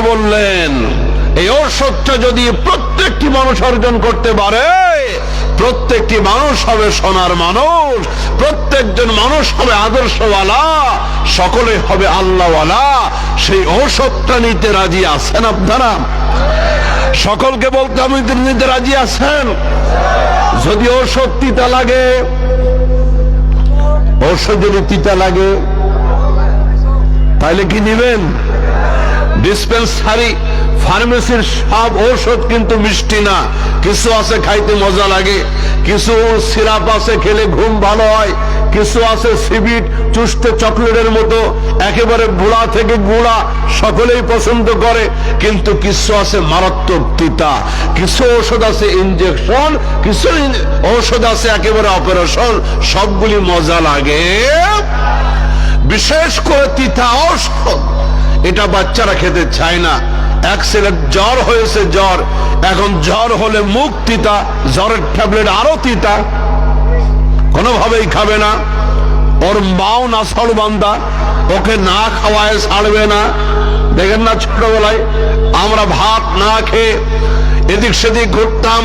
বললেন। এই ঔষধটা যদি প্রত্যেকটি মানুষ অর্জন করতে পারে, প্রত্যেকটি মানুষ হবে সোনার মানুষ, প্রত্যেকজন মানুষ হবে আদর্শওয়ালা, সকলে হবে আল্লাহওয়ালা। সেই ঔষধটা নিতে রাজি আছেন আপনারা? সকলকে বলতে আমি নিতে রাজি আছেন। যদি ঔষধ তিতা লাগে ঔষধ যদি তিতা লাগে তাহলে কি নিবেন? ডিসপেন্সারি ফার্মেসির সব ঔষধ কিন্তু মিষ্টি না। কিছু আছে খাইতে মজা লাগে, কিছু সিরাপ আছে খেলে ঘুম ভালো হয়, কিছু আছে সিবিট চুষ্টে চকলেটের মতো, একেবারে গুড়া থেকে গুড়া, সকলেই পছন্দ করে, কিন্তু কিছু আছে মারাত্মক তিতা। কিছু ঔষধ আছে ইনজেকশন কিছু ঔষধ আছে একেবারে অপারেশন সবগুলি মজা লাগে। বিশেষ করে তিতা ঔষধ। এটা বাচ্চারা খেতে চায় না। এক ছেলের জ্বর হয়েছে জ্বর, এখন জ্বর হলে মুখ তিতা, জ্বরের ট্যাবলেট আরও তিতা। কোনোভাবেই খাবে না। ওর মাও না বান্দা, ওকে না খাওয়ায় ছাড়বে না। দেখেন না ছোটবেলায় আমরা ভাত না খেয়ে এদিক সেদিক ঘুরতাম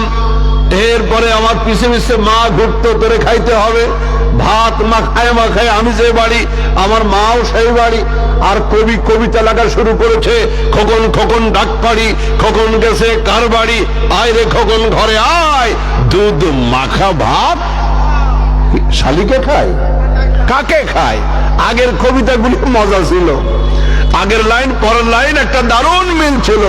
এরপরে আমার পিছে পিছে মা ঘুরতো, তোরে খাইতে হবে। ভাত মাখায় মাখায় আমি যে বাড়ি, আমার মাও সেই বাড়ি। আর কবি কবিতা লেখা শুরু করেছে, খোকন খোকন ডাক পাড়ি, খোকন গেছে কার বাড়ি? আয় রে খোকন ঘরে আয়, দুধ মাখা ভাত। শালিকে খায়? কাকে খায়? আগের কবিতাগুলি মজা ছিল। আগের লাইন, পরের লাইন একটা দারুণ মিল ছিল।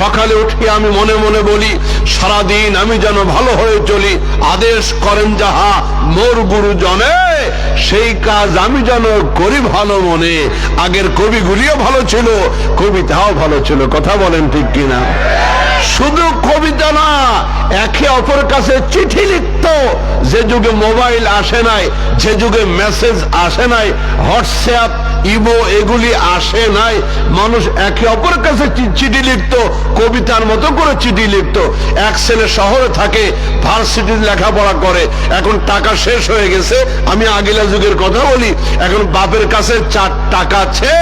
সকালে উঠে আমি মনে মনে বলি, সারাদিন আমি যেন ভালো হয়ে চলি, আদেশ করেন যাহা, মোর গুরুজনে সেই কাজ আমি যেন করি ভালো মনে। আগের কবিগুলিও ভালো ছিল, কবিতাও ভালো ছিল। কথা বলেন ঠিক কিনা? শুধু কবিতা না, একে অপরের কাছে চিঠি লিখত। যে যুগে মোবাইল আসে নাই, যে যুগে মেসেজ আসে নাই, হোয়াটসঅ্যাপ, ইমো এগুলি আসে নাই, মানুষ একে অপরের কাছে চিঠি লিখত, কবিতার মতো করে চিঠি লিখত। এক ছেলে শহরে থাকে, ভার্সিটির লেখাপড়া করে, এখন টাকা শেষ হয়ে গেছে, আমি আগিলা যুগের কথা বলি, এখন বাপের কাছে চার টাকা ছে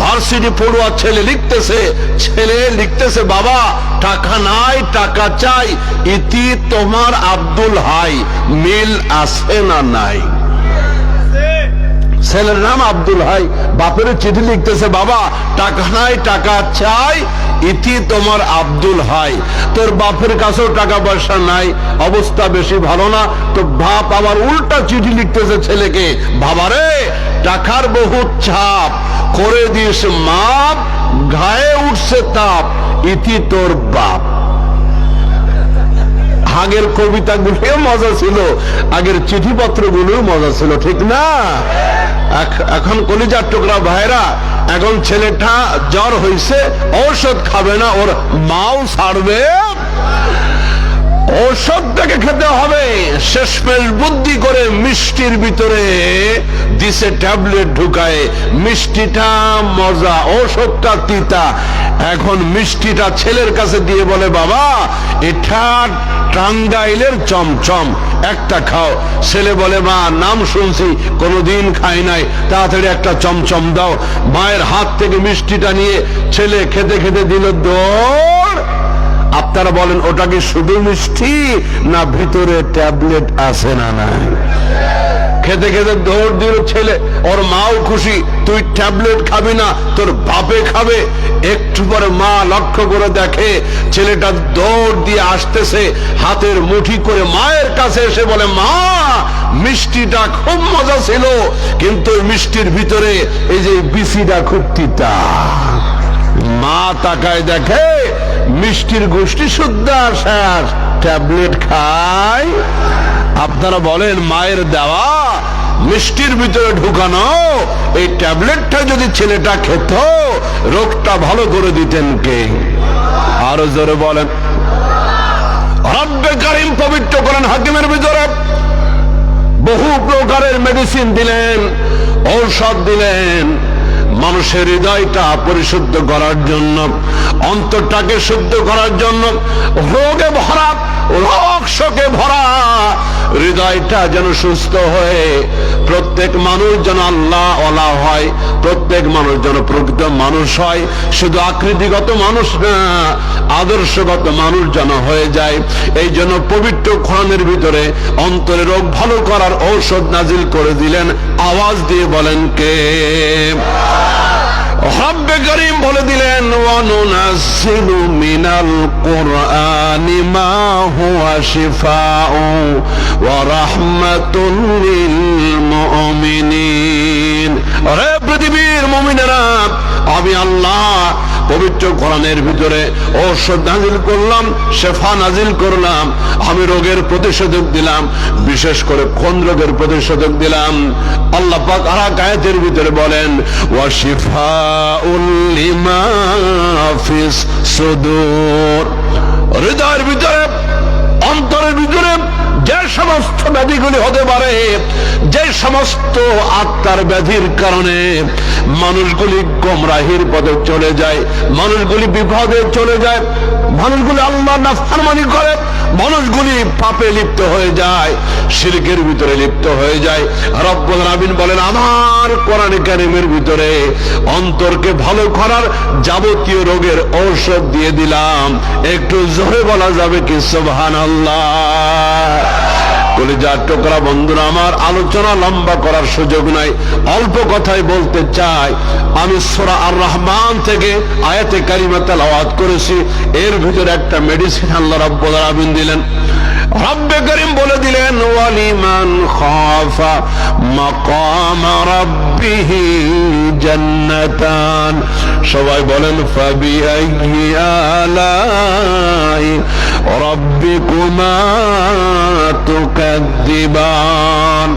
ভার্সিটি পড়ুয়া ছেলে লিখতেছে ছেলে লিখতেছে, বাবা, টাকা নাই, টাকা চাই, ইতি তোমার আব্দুল হাই, মিল আছে না নাই? ছেলের নাম আব্দুল হাই, বাপের চিঠি লিখতেছে, বাবা, টাকা নাই, টাকা চাই ইতি তোমার আব্দুল হাই। তোর বাপের কাছেও টাকা পয়সা নাই, অবস্থা বেশি ভালো না। তো বাপ আবার উল্টা চিঠি লিখতেছে ছেলেকে বাবারে টাকার বহু চাপ করে দিস মাপ গায়ে উঠছে তাপ, ইতি তোর বাপ। আগের কবিতাগুলিও মজা ছিল, আগের চিঠিপত্র গুলোও মজা ছিল, ঠিক না? এখন কলিজার টুকরা ভাইরা এখন ছেলেটা জ্বর হয়েছে ঔষধ খাবে না ওর মাও ছাড়বে ঔষধটাকে খেতে হবে। শেষমেশ বুদ্ধি করে মিষ্টির ভিতরে দিছে ট্যাবলেট ঢুকায়। মিষ্টিটা মজা, ঔষধটা তিতা। এখন মিষ্টিটা ছেলের কাছে দিয়ে বলে, বাবা, এটা টাঙ্গাইলের চমচম, একটা খাও। ছেলে বলে, মা, নাম শুনছি, কোনোদিন খাই নাই। তাড়াতাড়ি একটা চমচম দাও। মায়ের হাত থেকে মিষ্টিটা নিয়ে ছেলে খেতে খেতে দিল দৌড়। আপনারা বলেন, ওটা কি শুধু মিষ্টি না ভিতরে ট্যাবলেট আছে না নাই? খেতে খেতে দৌড় দিল ছেলে, ওর মাও খুশি, তুই ট্যাবলেট খাবি না, তোর বাপে খাবে। একটু পরে মা লক্ষ্য করে দেখে ছেলেটা দৌড় দিয়ে আসতেছে, হাতের মুঠি করে মায়ের কাছে এসে বলে, মা, মিষ্টিটা খুব মজা ছিল, কিন্তু মিষ্টির ভিতরে এই যে বিসিটা খুব তিতা। মা তাকায় দেখে মিষ্টির গোষ্ঠী শুদ্ধ শেষ ট্যাবলেট খায় আপনারা বলেন, মায়ের দেওয়া মিষ্টির ভিতরে ঢুকানো, এই ট্যাবলেটটা যদি ছেলেটা খেত, রোগটা ভালো করে দিতেন কে? আরও জোরে বলেন। রব্বে কারিম পবিত্র করেন হাকিমের ভিতরে। বহু প্রকারের মেডিসিন দিলেন, ঔষধ দিলেন। মানুষের হৃদয়টা পরিশুদ্ধ করার জন্য অন্তরটাকে শুদ্ধ করার জন্য রোগে ভরা রক্ষকে ভরা হৃদয়টা যেন সুস্থ হয়ে প্রত্যেক মানুষ যেন আল্লাহ ওলা হয়, প্রত্যেক মানুষ যেন প্রকৃত মানুষ হয়। শুধু আকৃতিগত মানুষ না, আদর্শগত মানুষ যেন হয়ে যায়। এই জন্য পবিত্র খরণের ভিতরে অন্তরে রোগ ভালো করার ঔষধ নাজিল করে দিলেন। আওয়াজ দিয়ে বলেন কে? রব্বে করিম বলে দিলেন ওয়ানুনাজ্জিলু মিনাল কুরআনি মা হুয়া শিফাউ ওয়া রাহমাতুল লিল মুমিনিন। আরে পৃথিবীর মুমিনেরা, আমি আল্লাহ পবিত্র কোরআনের ভিতরে ঔষধ নাজিল করলাম, শেফা নাজিল করলাম, আমি রোগের প্রতিষেধক দিলাম, বিশেষ করে কোন রোগের প্রতিষেধক দিলাম? আল্লাহ পাক আরা গায়েতের ভিতরে বলেন ওয়াশিফা উল্লিমা ফিস সুদূর। হৃদয়ের ভিতরে, অন্তরের ভিতরে যে সমস্ত ব্যাধিগুলি হতে পারে, যে সমস্ত আত্মার ব্যাধির কারণে মানুষগুলি গমরাহির পদে চলে যায়, মানুষগুলি বিপদে চলে যায়, মানুষগুলি আল্লাহ নাফরমানি করে মানুষগুলি পাপে লিপ্ত হয়ে যায়, শিরকের ভিতরে লিপ্ত হয়ে যায়। রব্বুল রাবিন বলেন, আমার কোরআন কারিমের ভিতরে অন্তরকে ভালো করার যাবতীয় রোগের ঔষধ দিয়ে দিলাম। একটু জোরে বলা যাবে কি? সুবহানাল্লাহ। কলিজার টোকরা বন্ধুরা, আমার আলোচনা লম্বা করার সুযোগ নাই। অল্প কথাই বলতে চাই। আমি সোরা আর রহমান থেকে আয়াতে কারিমা তেলাওয়াত করেছি। এর ভিতরে একটা মেডিসিন আল্লাহ রব্বুল আলামিন দিলেন। রব্বে করিম বলে দিলেন, ওয়ালিমান খাফা মাকাম রাব্বিহি জান্নাতান। সবাই বলেন ফাবি আইয়ি আলাই রাব্বিকুমা তুকাদ্দিবান?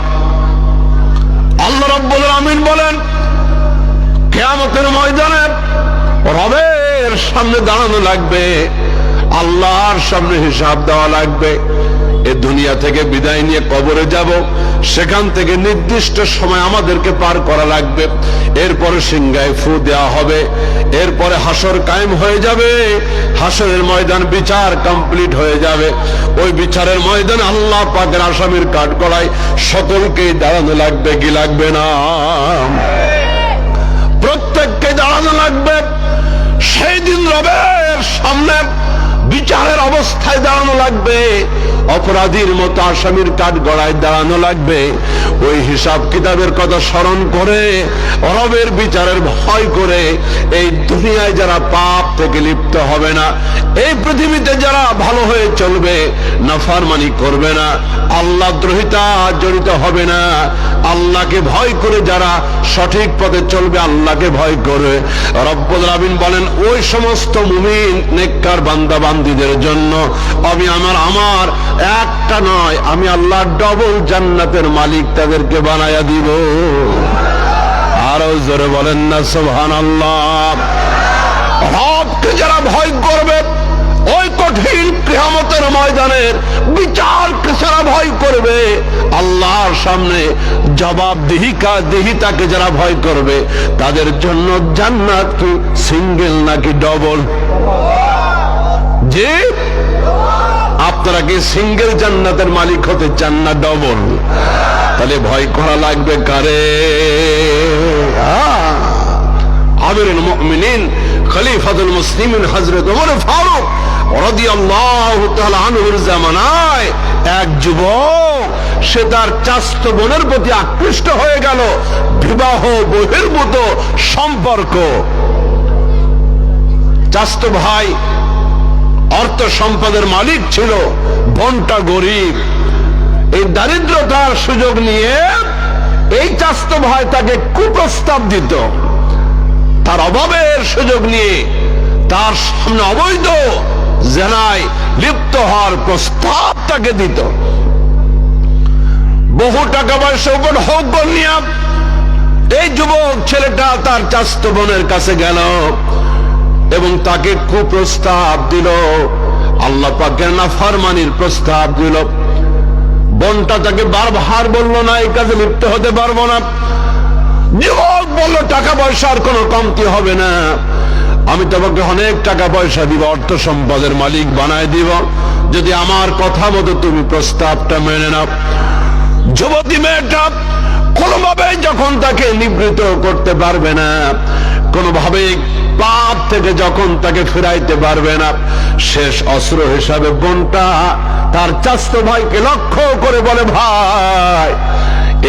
আল্লাহ রাব্বুল আমিন বলেন, কিয়ামতের ময়দানে রবের সামনে দাঁড়ানো লাগবে। আল্লাহর সামনে হিসাব দেওয়া লাগবে। এ দুনিয়া থেকে বিদায় নিয়ে কবরে যাব। সেখান থেকে নির্দিষ্ট সময় আমাদেরকে পার করা লাগবে। এরপরে সিংগায় ফু দেওয়া হবে। এরপরে হাসর কায়েম হয়ে যাবে। হাসরের ময়দান বিচার কমপ্লিট হয়ে যাবে। ওই বিচারের ময়দান আল্লাহ পাকের আসামির কাঠ করায় সকলকে দাঁড়ানো লাগবে, কি লাগবে না? প্রত্যেককে দাঁড়ানো লাগবে। সেই দিন রবের সামনে বিচারের অবস্থায় দাঁড়ানো লাগবে। অপরাধীর মতো আসামির কাঠ গড়ায় দাঁড়ানো লাগবে। ওই হিসাব কিতাবের কথা স্মরণ করে রবের বিচারের ভয় করে এই দুনিয়ায় যারা পাপ থেকে লিপ্ত হবে না, এই পৃথিবীতে যারা ভালো হয়ে চলবে, নাফারমানি করবে না, আল্লাহ দ্রোহিতা জড়িত হবে না। আল্লাহকে ভয় করে যারা সঠিক পথে চলবে, আল্লাহকে ভয় করে। রব্বুল আমিন বলেন, ওই সমস্ত মুমিন, নেককার বান্দা বান্দিদের জন্য। আমি আমার আমার, একটা নয়, আমি আল্লাহ ডবল জান্নাতের মালিক তাদেরকে বানায়া দিব। আরও জোরে বলেন না সোহান আল্লাহ রবকে যারা ভয় করবে, ওই কঠিন কেয়ামতের ময়দানের বিচারকে যারা ভয় করবে, আল্লাহর সামনে জবাব দিহিকা দিহিতাকে যারা ভয় করবে, তাদের জন্য জান্নাত কি, সিঙ্গেল নাকি ডবল যে আপনারা কি সিঙ্গেল জান্নাতের মালিক হতে চান না ডবল? তাহলে ভয় করা লাগবে কারে? মুমিনিন, খলিফাতুল মুসলিমিন হযরত ওমর ফারুক রাদিয়াল্লাহু তাআলা আনহুর জামানায় এক যুবক, সে তার চাস্ত বোনের প্রতি আকৃষ্ট হয়ে গেল। বিবাহ বহির্ভূত সম্পর্ক। চাস্ত ভাই অর্থ সম্পদের মালিক ছিল, বোনটা গরিব। এই দারিদ্রতার সুযোগ নিয়ে এই চাস্ত ভাই তাকে কুপ্রস্তাব দিত। তার অভাবের সুযোগ নিয়ে তার সামনে অবৈধ জেনায় লিপ্ত হওয়ার প্রস্তাব তাকে দিত। বহু টাকা পয়সা উপর হোক নিয়ে এই যুবক ছেলেটা তার চাস্ত বোনের কাছে গেল। এবং তাকে কুপ্রস্তাব দিল। আল্লাহ পাকের না ফারমানির প্রস্তাব দিল। বনটা তাকে বারবার বলল, না, এই কাজে লিপ্ত হতে পারব না। বলল, টাকা পয়সার কোনো কমতি হবে না। আমি তোমাকে অনেক টাকা পয়সা দিব, অর্থ সম্পদের মালিক বানায় দিব। যদি আমার কথা মতো তুমি প্রস্তাবটা মেনে নাও। যুবতী মেয়েটা কোনোভাবেই যখন তাকে নিবৃত করতে পারবে না, কোনোভাবেই পাপ থেকে যখন তাকে ফিরাইতে পারবে না, শেষ অস্ত্র হিসাবে বোনটা তার চাস্ত ভাইকে লক্ষ্য করে বলে, ভাই,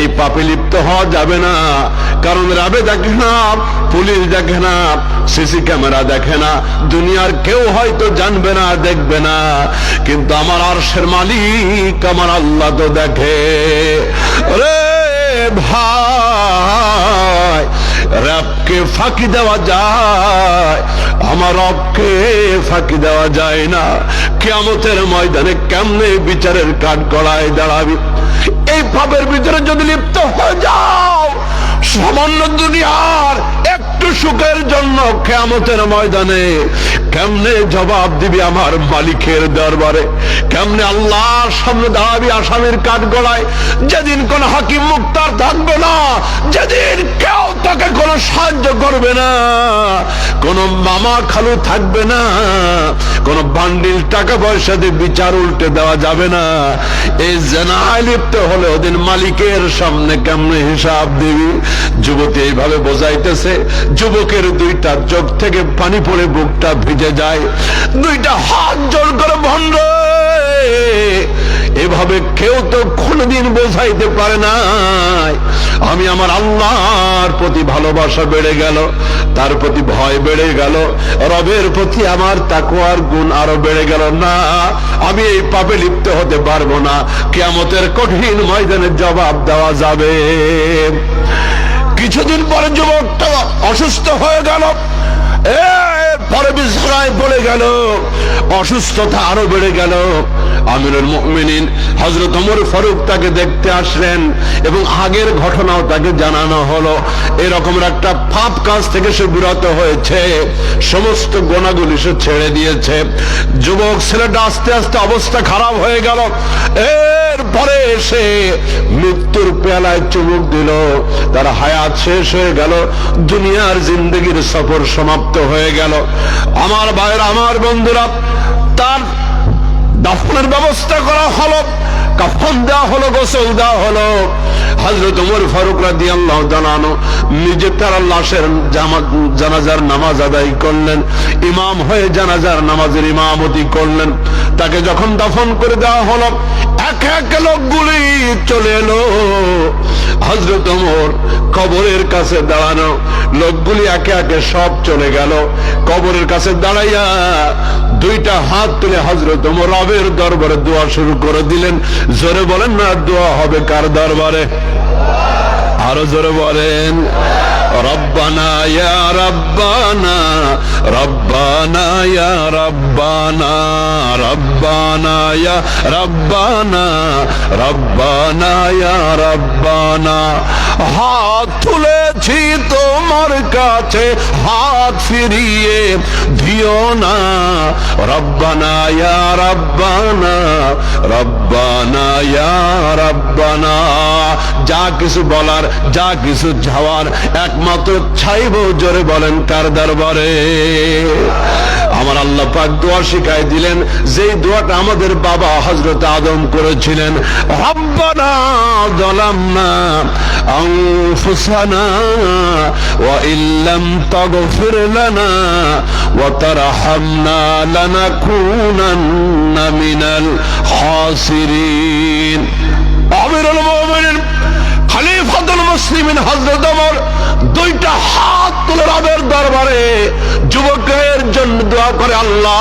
এই পাপে লিপ্ত হওয়া যাবে না। কারণ রাবে দেখে না, পুলিশ দেখে না, সিসি ক্যামেরা দেখে না, দুনিয়ার কেউ হয়তো জানবে না, দেখবে না। কিন্তু আমার আরশের মালিক আমার আল্লাহ তো দেখে। রে ভাই রবকে ফাঁকি দেওয়া যায়। আমার রবকে ফাঁকি দেওয়া যায় না। কেমতের ময়দানে কেমনে বিচারের কাঠ গড়ায় দাঁড়াবি? এই পাপের ভিতরে যদি লিপ্ত হয়ে যাও, সামান্য দুনিয়ার সুখের জন্য কেমতের ময়দানে কেমনে জবাব দিবি আমার মালিকের দরবারে? কেমনে আল্লাহর সামনে দাঁড়াবি আসামির কাঠ গড়ায় যেদিন কোন হাকিম মুক্তার থাকবে না, যেদিন কেউ তাকে কোনো সাহায্য করবে না, কোন মামা খালু থাকবে না, কোন বান্ডিল টাকা পয়সা দিয়ে বিচার উল্টে দেওয়া যাবে না। এই জেনায় লিপ্ত হলে ওদিন মালিকের সামনে কেমনে হিসাব দিবি? যুবতী এইভাবে বোঝাইতেছে যুবকের দুইটা চোখ থেকে পানি পড়ে বুকটা ভিজে যায়। দুইটা হাত জোর করে ভণ্ড এভাবে কেউ তো কোনদিন বোঝাইতে পারে নাই। আমি আমার আল্লাহর প্রতি ভালোবাসা বেড়ে গেল, তার প্রতি ভয় বেড়ে গেল, রবের প্রতি আমার তাকুয়ার গুণ আরও বেড়ে গেল। না, আমি এই পাপে লিপ্ত হতে পারব না। কেমতের কঠিন ময়দানের জবাব দেওয়া যাবে। কিছুদিন পরে যুবকটা অসুস্থ হয়ে গেল। পরে বিছানায় পড়ে গেল, অসুস্থতা আরও বেড়ে গেল। আমিরুল মুমিনিন হজরত ওমর ফারুক তাকে দেখতে আসলেন এবং আগের ঘটনাও তাকে জানানো হলো। এরকমের একটা পাপ কাজ থেকে সে বিরত হয়েছে, সমস্ত গোনাগুলি সে ছেড়ে দিয়েছে। যুবক ছেলেটা আস্তে আস্তে অবস্থা খারাপ হয়ে গেল। এরপরে এসে মৃত্যুর পেয়ালায় চুমুক দিল। তার হায়াত শেষ হয়ে গেল, দুনিয়ার জিন্দগির সফর সমাপ্ত হয়ে গেল। আমার ভাইয়ের, আমার বন্ধুরা, তার দাফনের ব্যবস্থা করা হলো, কাফন দেওয়া হলো, গোসল দেওয়া হলো। হজরত উমর ফারুক আল্লাহ জানানো নিজে তারা লাশের জানাজার নামাজ আদায় করলেন, ইমাম হয়ে জানাজার নামাজের ইমামতি করলেন। তাকে যখন দাফন করে দেওয়া হলো, এক এক লোকগুলি চলে এলো। হজরত ওমর কবরের কাছে দাঁড়ানো, লোকগুলি একে একে সব চলে গেল। কবরের কাছে দাঁড়াইয়া দুইটা হাত তুলে হজরত ওমর রবের দরবারে দোয়া শুরু করে দিলেন। জোরে বলেন না, দোয়া হবে কার দরবারে? আরও জোরে বলেন। রব্বানা ইয়া রব্বানা রব্বানা ইয়া রব্বানা রব্বানা ইয়া রব্বানা রব্বানা ইয়া রব্বানা। হাত তুলেছি তোমার কাছে হাত ফিরিয়ে, দিও না, রব্বানা, ইয়া রব্বানা রব্বানা, ইয়া রব্বানা। যা কিছু বলার, যা কিছু যাওয়ার, একমাত্র ছাইব জোরে বলেন কার দরবারে। আমার আল্লাহ পাক দোয়া শিখাই দিলেন যেই দোয়াটা আমাদের বাবা হজরত আদম করেছিলেন রব্বানা জালামনা أنفسنا وإن لم تغفر لنا وترحمنا لنكونن من الخاسرين أمير المؤمنين খলিফাতুল মুসলিমিন হজরত আমার দুইটা হাত তুলে রবের দরবারে যুবকের জন্য দোয়া করে আল্লাহ।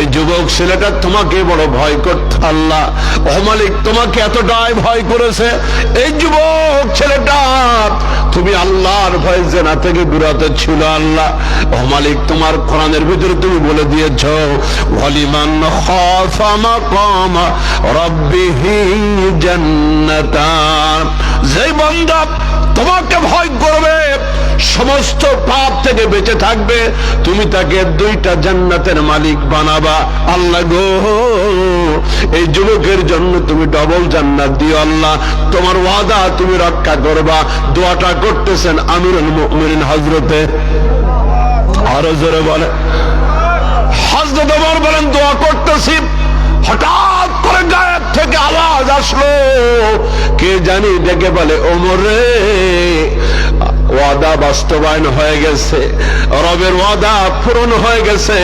এই যুবক ছেলেটা তোমাকে বড় ভয় করত। আল্লাহ, ও মালিক, তোমাকে এতটাই ভয় করেছে। এই যুবক ছেলেটা, তুমি আল্লাহর ভয় জেনা থেকে বিরত ছিল, আল্লাহ। ও মালিক, তোমার কোরআনের ভিতরে তুমি বলে দিয়েছ, ওয়ালিমান খাফা মাকাম রাব্বিহি জান্নাতান। যেই বান্দা তোমাকে ভয় করবে সমস্ত পাপ থেকে বেঁচে থাকবে, তুমি তাকে দুইটা জান্নাতের মালিক বানাবা। আল্লাহ গো, এই যুবকের জন্য তুমি ডবল জান্নাত দিও আল্লাহ। তোমার ওয়াদা তুমি রক্ষা করবা। দোয়াটা করতেছেন আমিরুল মুমিনিন হজরতে আরও জোরে বলে হজরত ওমর বলেন, দোয়া করতেছি। হঠাৎ করে গায়েব থেকে আওয়াজ আসলো। কে জানি ডেকে বলে, ওমর রে ওয়াদা বাস্তবায়ন হয়ে গেছে, রবের ওয়াদা পূরণ হয়ে গেছে।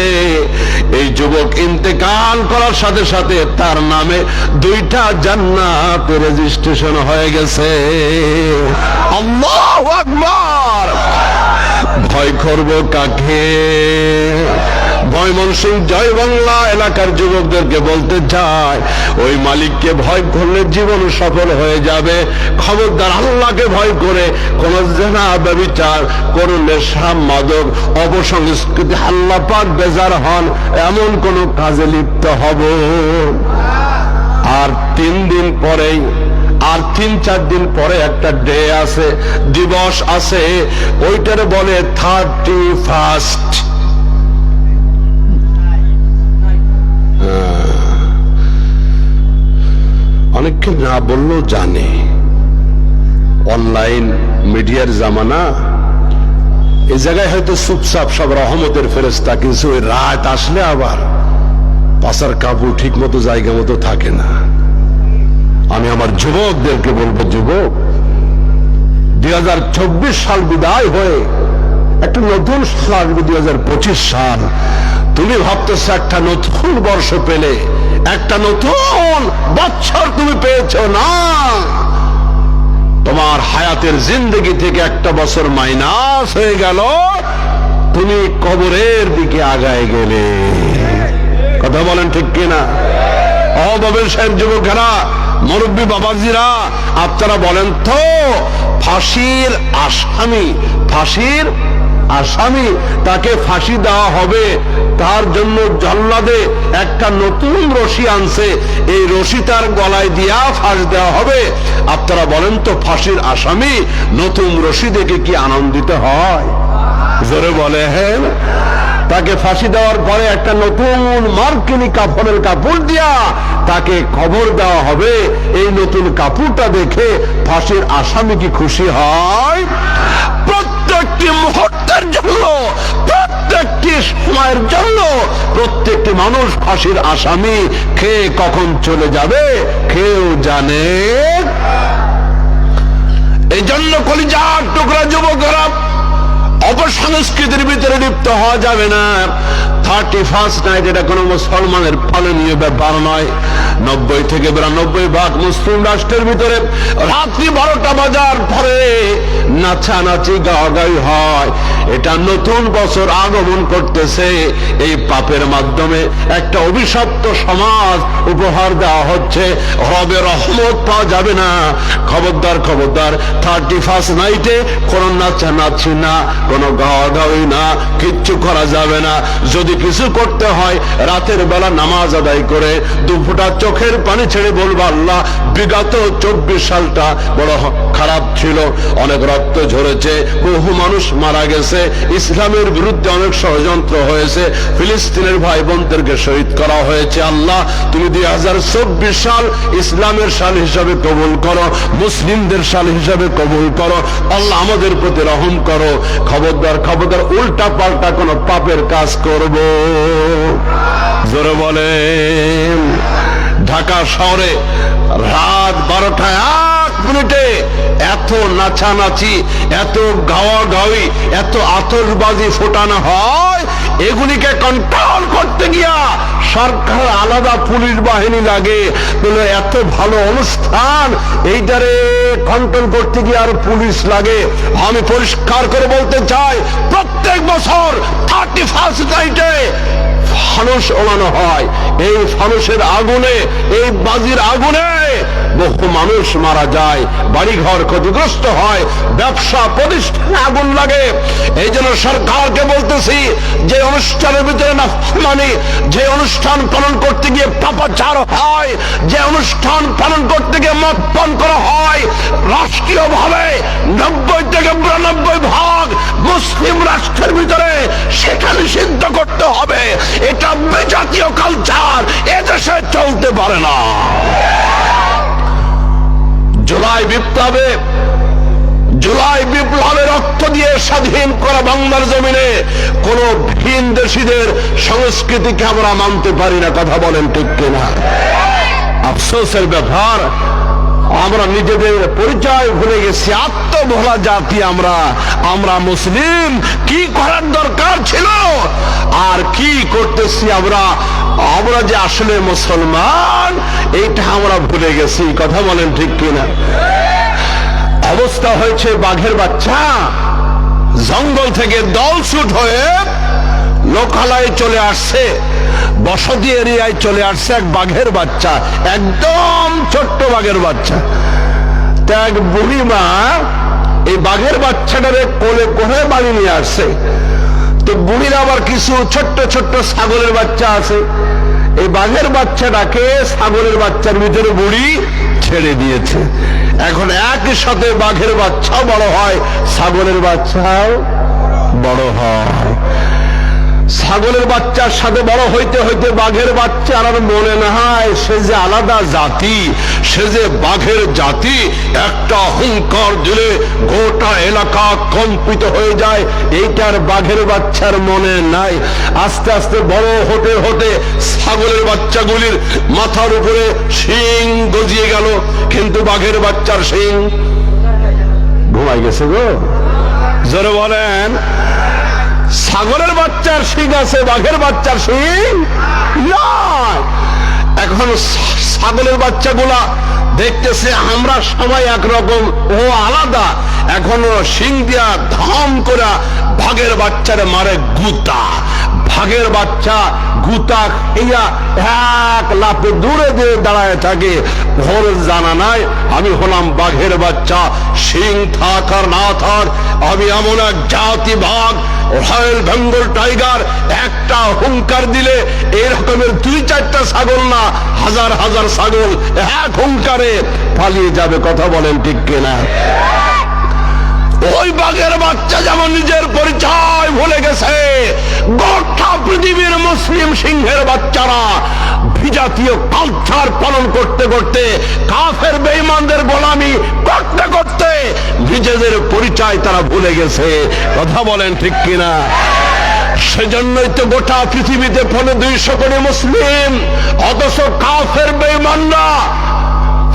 এই যুবক ইন্তেকাল করার সাথে সাথে তার নামে দুইটা জান্নাত রেজিস্ট্রেশন হয়ে গেছে। আল্লাহু আকবার! ভয় করব কাকে? ময়মনসিং জয় বাংলা, এলাকার যুবকদেরকে বলতে চাই ওই মালিককে ভয় করলে জীবন সফল হয়ে যাবে। খবরদার আল্লাহকে ভয় করে কোন জেনা ব্যবচার কোন নেশা মাদক অপসংস্কৃতি আল্লাহ পাক বেজার হন, এমন কোন কাজে লিপ্ত হব। আর তিন দিন পরেই, আর তিন চার দিন পরে একটা ডে আছে, দিবস আছে, ওইটার বলে থার্টি ফার্স্ট। অনেককে না বললেও জানে। অনলাইন মিডিয়ার জামানা এই জায়গায় হয়তো চুপচাপ সব রহমতের ফেরেস্তা কিন্তু ওই রাত আসলে আবার পাশার কাপড় ঠিক মতো জায়গা মতো থাকে না। আমি আমার যুবকদেরকে বলব, যুবক, দুই হাজার চব্বিশ সাল বিদায় হয়ে একটা নতুন সাল আসবে দুই সাল। তুমি ভাবতেছ একটা নতুন বর্ষ পেলে, একটা নতুন বছর তুমি পেয়েছ, না। তোমার হায়াতের জিন্দগি থেকে একটা বছর মাইনাস হয়ে গেল, তুমি কবরের দিকে আগায় গেলে। কথা বলেন ঠিক কিনা? অবাবের সাহেব যুবকেরা, মুরব্বী বাবাজিরা, আপনারা বলেন তো, ফাঁসির আসামি, ফাঁসির আসামি তাকে ফাঁসি দেওয়া হবে। তার জন্য জল্লাদে একটা নতুন রশি আনছে। এই রশি তার গলায় দিয়া ফাঁস দেওয়া হবে। আপনারা বলেন তো, ফাঁসির আসামি নতুন রশি দেখে কি আনন্দিত হয়? জোরে বলে হ্যাঁ তাকে ফাঁসি দেওয়ার পরে একটা নতুন মার্কিনি কাপড়ের কাপড় দিয়া তাকে খবর দেওয়া হবে। এই নতুন কাপড়টা দেখে ফাঁসির আসামি কি খুশি হয়? প্রত্যেকটি মুহূর্তের জন্য, প্রত্যেকটি সময়ের জন্য, প্রত্যেকটি মানুষ ফাঁসির আসামি খেয়ে কখন চলে যাবে, কেউ জানে। এই জন্য কলিজার টুকরা যুবকরা, অপসংস্কৃতির ভিতরে লিপ্ত হওয়া যাবে না। থার্টি ফার্স্ট নাইট, এটা কোনো মুসলমানের পালনীয় ব্যাপার নয়। নব্বই থেকে বিরানব্বই ভাগ মুসলিম রাষ্ট্রের ভিতরে রাত্রি বারোটা বাজার পরে নাচানাচি গাওয়াগাই হয়। এটা নতুন বছর আগমন করতেছে। এই পাপের মাধ্যমে একটা অভিশপ্ত সমাজ উপহার দেওয়া হচ্ছে। হবে রহমত পাওয়া যাবে না। খবরদার খবরদার, থার্টি ফার্স্ট নাইটে কোন নাচানাচি না, কোনো গাওয়া না, কিচ্ছু করা যাবে না। যদি কিছু করতে হয়, রাতের বেলা নামাজ আদায় করে, দুফোটা চোখের পানি ছেড়ে বলব আল্লাহ, বিগত চব্বিশ সালটা বড় খারাপ ছিল। অনেক রক্ত ঝরেছে, বহু মানুষ মারা গেছে, ইসলামের বিরুদ্ধে অনেক ষড়যন্ত্র হয়েছে, ফিলিস্তিনের ভাই বোনদেরকে শহীদ করা হয়েছে। আল্লাহ, তুমি দুই হাজার চব্বিশ সাল ইসলামের সাল হিসাবে কবুল করো, মুসলিমদের সাল হিসাবে কবুল করো। আল্লাহ আমাদের প্রতি রহম করো। খবরদার খবরদার উল্টা পাল্টা কোনো পাপের কাজ করব। জোরে বলে ঢাকা শহরে রাত বারোটায় আট মিনিটে এত নাচানাচি, এত গাওয়া গাওয়ি এত আতশবাজি ফোটানো হয়, এগুলিকে কন্ট্রোল করতে গিয়া সরকার আলাদা পুলিশ বাহিনী লাগে। এত ভালো অনুষ্ঠান, এইটারে কন্ট্রোল করতে গিয়ে আর পুলিশ লাগে। আমি পরিষ্কার করে বলতে চাই, প্রত্যেক বছর থার্টি ফার্স্ট নাইটে ফানুস ওড়ানো হয়। এই ফানুসের আগুনে, এই বাজির আগুনে বহু মানুষ মারা যায়, বাড়িঘর ক্ষতিগ্রস্ত হয়, ব্যবসা প্রতিষ্ঠানে আগুন লাগে। এই জন্য সরকারকে বলতেছি, যে অনুষ্ঠানের ভিতরে মানে যে অনুষ্ঠান পালন করতে গিয়ে পাপাচার হয়, যে অনুষ্ঠান পালন করতে গিয়ে মদ পান করা হয় রাষ্ট্রীয় ভাবে নব্বই থেকে বিরানব্বই ভাগ মুসলিম রাষ্ট্রের ভিতরে সেখানে সিদ্ধ করতে হবে। এটা বিজাতীয় কালচার এদেশে চলতে পারে না। জুলাই বিপ্লবে জুলাই বিপ্লবে রক্ত দিয়ে স্বাধীন করা বাংলার জমিনে কোন ভিন দেশিদের সংস্কৃতিকে আমরা মানতে পারি না, কথা বলেন ঠিক কিনা। আফসোসের ব্যাপার আমরা নিজেদের পরিচয় ভুলে গেছি। আত্মভোলা জাতি আমরা। আমরা মুসলিম। কি করার দরকার ছিল? আর কি করতেছি আমরা? আমরা যে আসলে মুসলমান, এইটা আমরা ভুলে গেছি। কথা বলেন ঠিক কিনা? অবস্থা হয়েছে বাঘের বাচ্চা। জঙ্গল থেকে দলছুট হয়ে লোকালয়ে চলে আসছে। বসতি এরিয়ায় চলে আসছে এক বাঘের বাচ্চা, একদম ছোট্ট বাঘের বাচ্চা। তা এক বুড়িমা এই বাঘের বাচ্চাটারে কোলে করে বাড়ি নিয়ে আসছে। তো বুড়ির আবার কিছু ছোট্ট ছোট্ট ছাগলের বাচ্চা আছে। এই বাঘের বাচ্চাটাকে ছাগলের বাচ্চার ভিতরে বুড়ি ছেড়ে দিয়েছে। এখন একই সাথে বাঘের বাচ্চাও বড় হয়, ছাগলের বাচ্চাও বড় হয়। ছাগলের বাচ্চার সাথে বড় হইতে হইতে বাঘের বাচ্চার আর মনে না হয় সে যে আলাদা জাতি, সে যে বাঘের জাতি, একটা হুঙ্কার দিলে গোটা এলাকা কম্পিত হয়ে যায়। এইটার বাঘের বাচ্চার মনে নাই। আস্তে আস্তে বড় হতে হতে ছাগলের বাচ্চাগুলির মাথার উপরে শিং গজিয়ে গেল। কিন্তু বাঘের বাচ্চার শিং ঘুমাই গেছে গো। জোরে বলেন। ছাগলের বাচ্চার শিং আছে, বাঘের বাচ্চার শিং? নয়। এখন ছাগলের বাচ্চাগুলা দেখতেছে, আমরা সবাই একরকম, ও আলাদা। এখনও শিং দিয়া ধাম করা বাঘের বাচ্চারে মারে গুতা। ভাগের বাচ্চা গুতা খেয়া এক লাফে দূরে দিয়ে দাঁড়ায় থাকে। ভোর জানা নাই, আমি হলাম বাঘের বাচ্চা। সিং থাক আর না থাক, আমি এমন এক জাতি বাঘ। রয়্যাল বেঙ্গল টাইগার একটা হুঙ্কার দিলে এরকমের দুই চারটা ছাগল না, হাজার হাজার ছাগল এক হুঙ্কারে পালিয়ে যাবে, কথা বলেন ঠিক কিনা? ওই বাঘের বাচ্চা যেমন নিজের পরিচয় ভুলে গেছে গোটা পৃথিবীর মুসলিম সিংহের বাচ্চারা বিজাতীয় কালচার পালন করতে করতে, কাফের বেঈমানদের গোলামি করতে করতে নিজেদের পরিচয় তারা ভুলে গেছে। কথা বলেন ঠিক কিনা? সেজন্যই তো গোটা পৃথিবীতে ফলে দুইশো কোটি মুসলিম, অথচ কাফের বেঈমানরা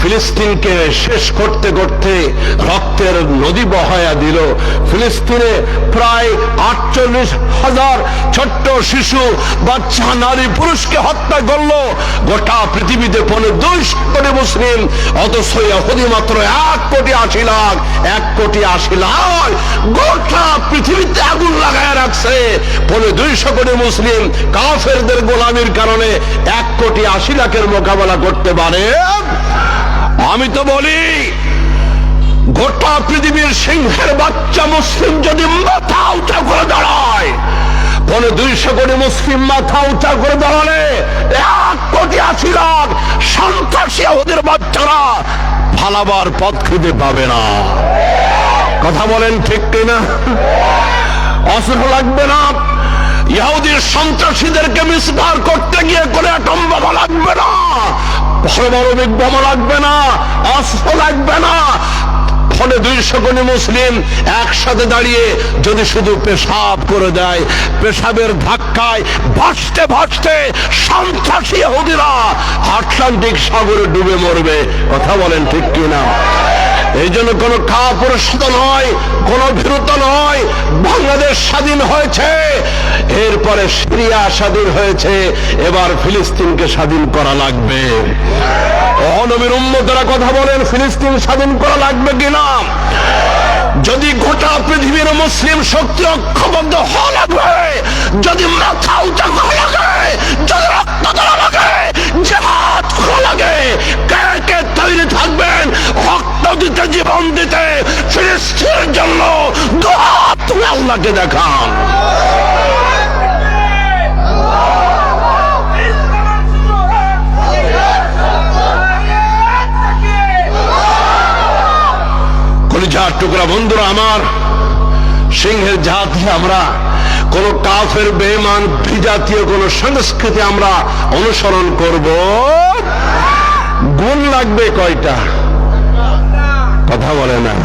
ফিলিস্তিনকে শেষ করতে করতে রক্তের নদী বহায়া দিল। ফিলিস্তিনে প্রায় আটচল্লিশ হাজার ছোট্ট শিশু, বাচ্চা, নারী, পুরুষকে হত্যা করল। গোটা পৃথিবীতে পনে দুই কোটি মুসলিম, অথচ ইহুদি মাত্র এক কোটি আশি লাখ, এক কোটি আশি লাখ গোটা পৃথিবীতে আগুন লাগায় রাখছে। পনে দুইশো কোটি মুসলিম কাফেরদের গোলামির কারণে এক কোটি আশি লাখের মোকাবেলা করতে পারে। আমি তো বলি, গোটা পৃথিবীর সিংহের বাচ্চা মুসলিম যদি মাথা উঁচা করে দাঁড়ায়, পনে দুইশো কোটি মুসলিম মাথা উঁচা করে দাঁড়ালে, এক কোটি আশি লাখ সন্ত্রাসী ওদের বাচ্চারা ফালাবার পথ খুঁজে পাবে না। কথা বলেন ঠিক কিনা? অস্ত্র লাগবে না? ইহুদির সন্ত্রাসীদেরকে মিসবার করতে গিয়ে করে অ্যাটম লাগবে না। পারমাণবিক বোমা লাগবে না, অস্ত্র লাগবে না। ফলে দুইশো কোটি মুসলিম একসাথে দাঁড়িয়ে যদি শুধু পেশাব করে দেয়, পেশাবের ধাক্কায় ভাসতে ভাসতে সন্ত্রাসী হুদিরা আটলান্টিক সাগরে ডুবে মরবে। কথা বলেন ঠিক কিনা? এই জন্য কোন কাপুরুষত নয়, কোন ভীরুত নয়। বাংলাদেশ স্বাধীন হয়েছে। এরপরে সিরিয়া স্বাধীন হয়েছে। এবার ফিলিস্তিনকে স্বাধীন করা লাগবে। অনবীর উম্মতরা কথা বলেন, ফিলিস্তিন স্বাধীন করা লাগবে কিনা যদি গোটা পৃথিবীর মুসলিম শক্তি ঐক্যবদ্ধ হওয়া লাগবে যদি মাথা উঁচা করা লাগে, যদি রক্ত লাগে জাহাজ করা লাগে, কে কে থাকবেন রক্ত দিতে, জীবন দিতে, ফিলিস্তিনের জন্য তুমি আল্লাহকে দেখান। টুকরা, বন্ধুরা আমার, সিংহের জাতি আমরা, কোন কাফের বেমান বিজাতীয় কোন সংস্কৃতি আমরা অনুসরণ করব। গুণ লাগবে কয়টা? কথা বলে না।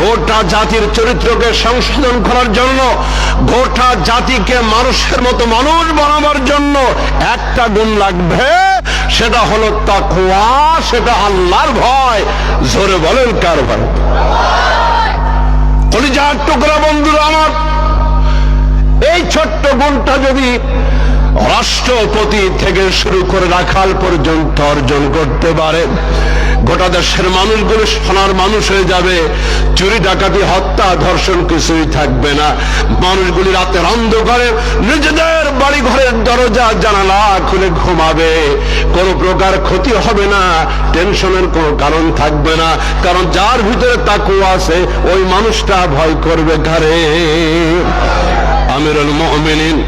গোটা জাতির চরিত্রকে সংশোধন করার জন্য, গোটা জাতিকে মানুষের মতো মানুষ বানাবার জন্য একটা গুণ লাগবে, সেটা হলো তাকওয়া, সেটা আল্লাহর ভয়। জোরে বলেন কার ভয় কলিজার টুকরা বন্ধুরা আমার, এই ছোট্ট গুণটা যদি রাষ্ট্রপতি থেকে শুরু করে রাখাল পর্যন্ত অর্জন করতে পারে। গোটা দেশের মানুষগুলো সোনার মানুষ হয়ে যাবে। চুরি, ডাকাতি, হত্যা, ধর্ষণ কিছুই থাকবে না। মানুষগুলি রাতের অন্ধকারে নিজেদের বাড়ি ঘরের দরজা, জানালা খুলে ঘুমাবে। কোন প্রকার ক্ষতি হবে না, টেনশনের কোনো কারণ থাকবে না। কারণ যার ভিতরে তাকু আছে, ওই মানুষটা ভয় করবে ঘরে আমিরুল মুমিনিন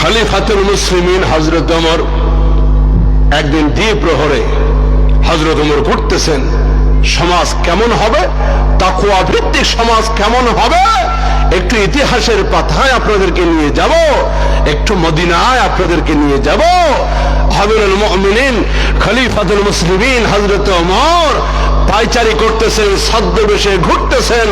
খলিফাতুল মুসলিমিন হযরত ওমর একদিন দ্বি প্রহরে হযরত ওমর ঘুরতেছেন, সমাজ কেমন হবে? তাকুয়া ভিত্তিক সমাজ কেমন হবে? একটু ইতিহাসের পাতায় আপনাদেরকে নিয়ে যাব, একটু মদিনায় আপনাদেরকে নিয়ে যাব। আমিরুল মুমিনিন, খলিফাতুল মুসলিমিন হযরত ওমর পাইচারি করতেছেন, ছদ্মবেশে ঘুরতেছেন।